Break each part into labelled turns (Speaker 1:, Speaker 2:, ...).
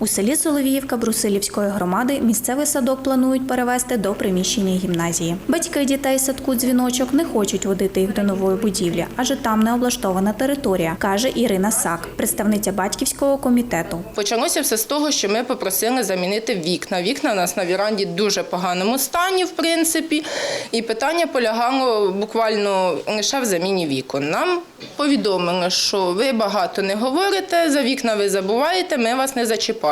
Speaker 1: У селі Соловіївка Брусилівської громади місцевий садок планують перевести до приміщення гімназії. Батьки дітей садку дзвіночок не хочуть водити їх до нової будівлі, адже там не облаштована територія, каже Ірина Сак, представниця батьківського комітету.
Speaker 2: Почалося все з того, що ми попросили замінити вікна. Вікна у нас на віранді дуже поганому стані, в принципі, і питання полягало буквально лише в заміні вікон. Нам повідомили, що ви багато не говорите, за вікна ви забуваєте, ми вас не зачіпаємо.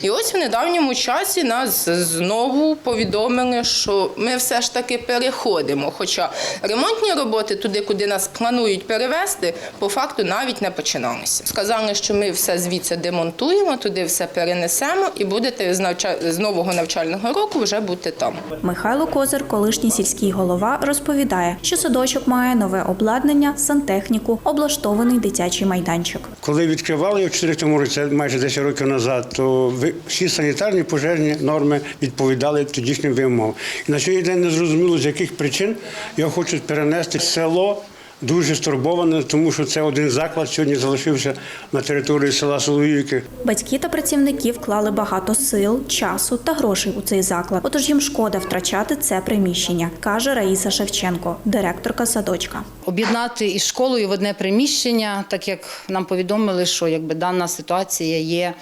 Speaker 2: І ось в недавньому часі нас знову повідомили, що ми все ж таки переходимо. Хоча ремонтні роботи туди, куди нас планують перевезти, по факту навіть не починалися. Сказали, що ми все звідси демонтуємо, туди все перенесемо і будете з, навча- з нового навчального року вже бути там.
Speaker 1: Михайло Козир, колишній сільський голова, розповідає, що садочок має нове обладнання, сантехніку, облаштований дитячий майданчик.
Speaker 3: Коли відкривали його в 4 році, це майже 10 років назад, то всі санітарні пожежні норми відповідали тодішнім вимогам. І на сьогодні день не зрозуміло, з яких причин його хочуть перенести. Село дуже стурбоване, тому що це один заклад сьогодні залишився на території села Соловіївки.
Speaker 1: Батьки та працівники вклали багато сил, часу та грошей у цей заклад. Отож їм шкода втрачати це приміщення, каже Раїса Шевченко, директорка садочка.
Speaker 4: об'єднати із школою в одне приміщення, так як нам повідомили, що якби дана ситуація є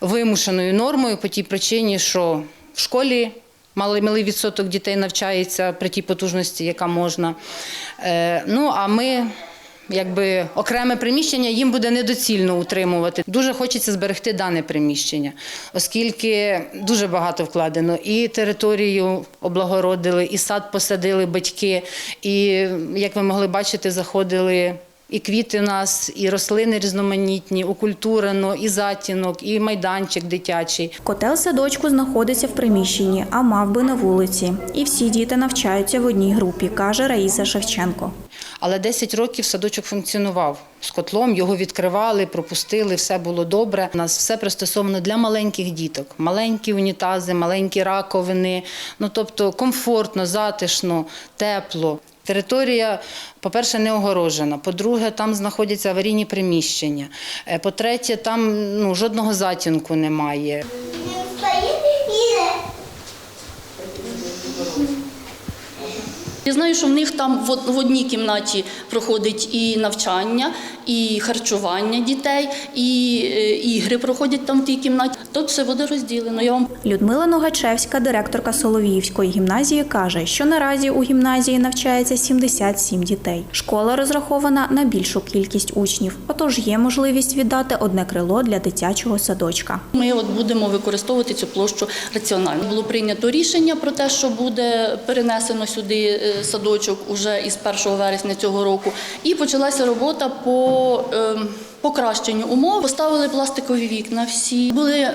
Speaker 4: вимушеною нормою по тій причині, що в школі малий малий відсоток дітей навчається при тій потужності, яка можна. Е, ну а ми. Якби окреме приміщення їм буде недоцільно утримувати. Дуже хочеться зберегти дане приміщення, оскільки дуже багато вкладено. І територію облагородили, і сад посадили батьки. І як ви могли бачити, заходили і квіти у нас, і рослини різноманітні, укультурено, і затінок, і майданчик дитячий.
Speaker 1: Котел садочку знаходиться в приміщенні, а мав би на вулиці. І всі діти навчаються в одній групі, каже Раїса Шевченко.
Speaker 4: Але 10 років садочок функціонував з котлом, його відкривали, пропустили, все було добре. У нас все пристосовано для маленьких діток. Маленькі унітази, маленькі раковини. Ну тобто комфортно, затишно, тепло. Територія, по-перше, не огорожена. По-друге, там знаходяться аварійні приміщення. Е, По-третє, там ну, жодного затінку немає.
Speaker 5: Я знаю, що в них там в одній кімнаті проходить і навчання, і харчування дітей, і е, ігри проходять там в тій кімнаті. Тут все буде розділено. Я вам
Speaker 1: Людмила Ногачевська, директорка Соловіївської гімназії, каже, що наразі у гімназії навчається 77 дітей. Школа розрахована на більшу кількість учнів, отож є можливість віддати одне крило для дитячого садочка.
Speaker 5: Ми от будемо використовувати цю площу раціонально. Було прийнято рішення про те, що буде перенесено сюди е, садочок уже із 1 вересня цього року. І почалася робота по ем, покращенню умов. Поставили пластикові вікна. Всі були ем,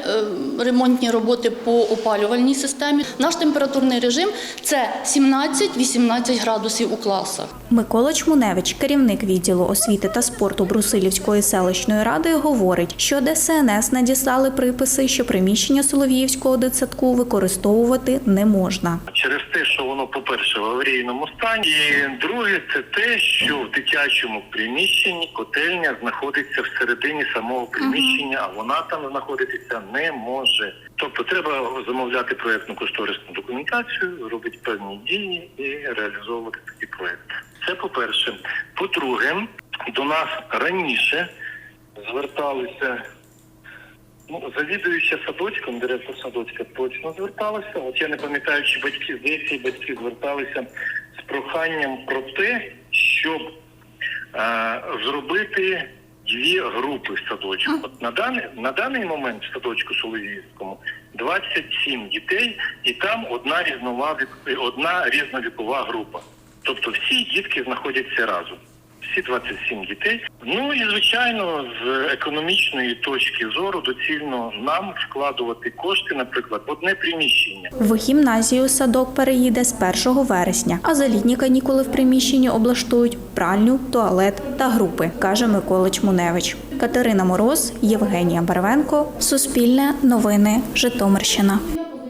Speaker 5: ремонтні роботи по опалювальній системі. Наш температурний режим це 17-18 градусів у класах.
Speaker 1: Микола Чмуневич, керівник відділу освіти та спорту Брусилівської селищної ради, говорить, що ДСНС надіслали приписи, що приміщення Соловіївського дитсадку використовувати не можна.
Speaker 6: через те, що воно, по-перше, в аварійному стані, і друге, це те, що в дитячому приміщенні котельня знаходиться всередині самого приміщення, а вона там знаходитися не може. Тобто треба замовляти проєктну кошторисну документацію, робити певні дії і реалізовувати такий проєкт. Це по-перше. По-друге, до нас раніше зверталися Ну, завідуюча садочком, директор садочка точно зверталася. От я не пам'ятаю, чи батьки здається, батьки зверталися з проханням про те, щоб е, зробити дві групи в садочку. От на даний на даний момент в садочку Соловійському 27 дітей, і там одна різнова одна різновікова група. Тобто всі дітки знаходяться разом. Всі 27 дітей. Ну і звичайно, з економічної точки зору доцільно нам вкладувати кошти, наприклад, в одне приміщення.
Speaker 1: В гімназію садок переїде з 1 вересня, а за літні канікули в приміщенні облаштують пральню, туалет та групи, каже Микола Чмуневич. Катерина Мороз, Євгенія Барвенко, Суспільне новини, Житомирщина.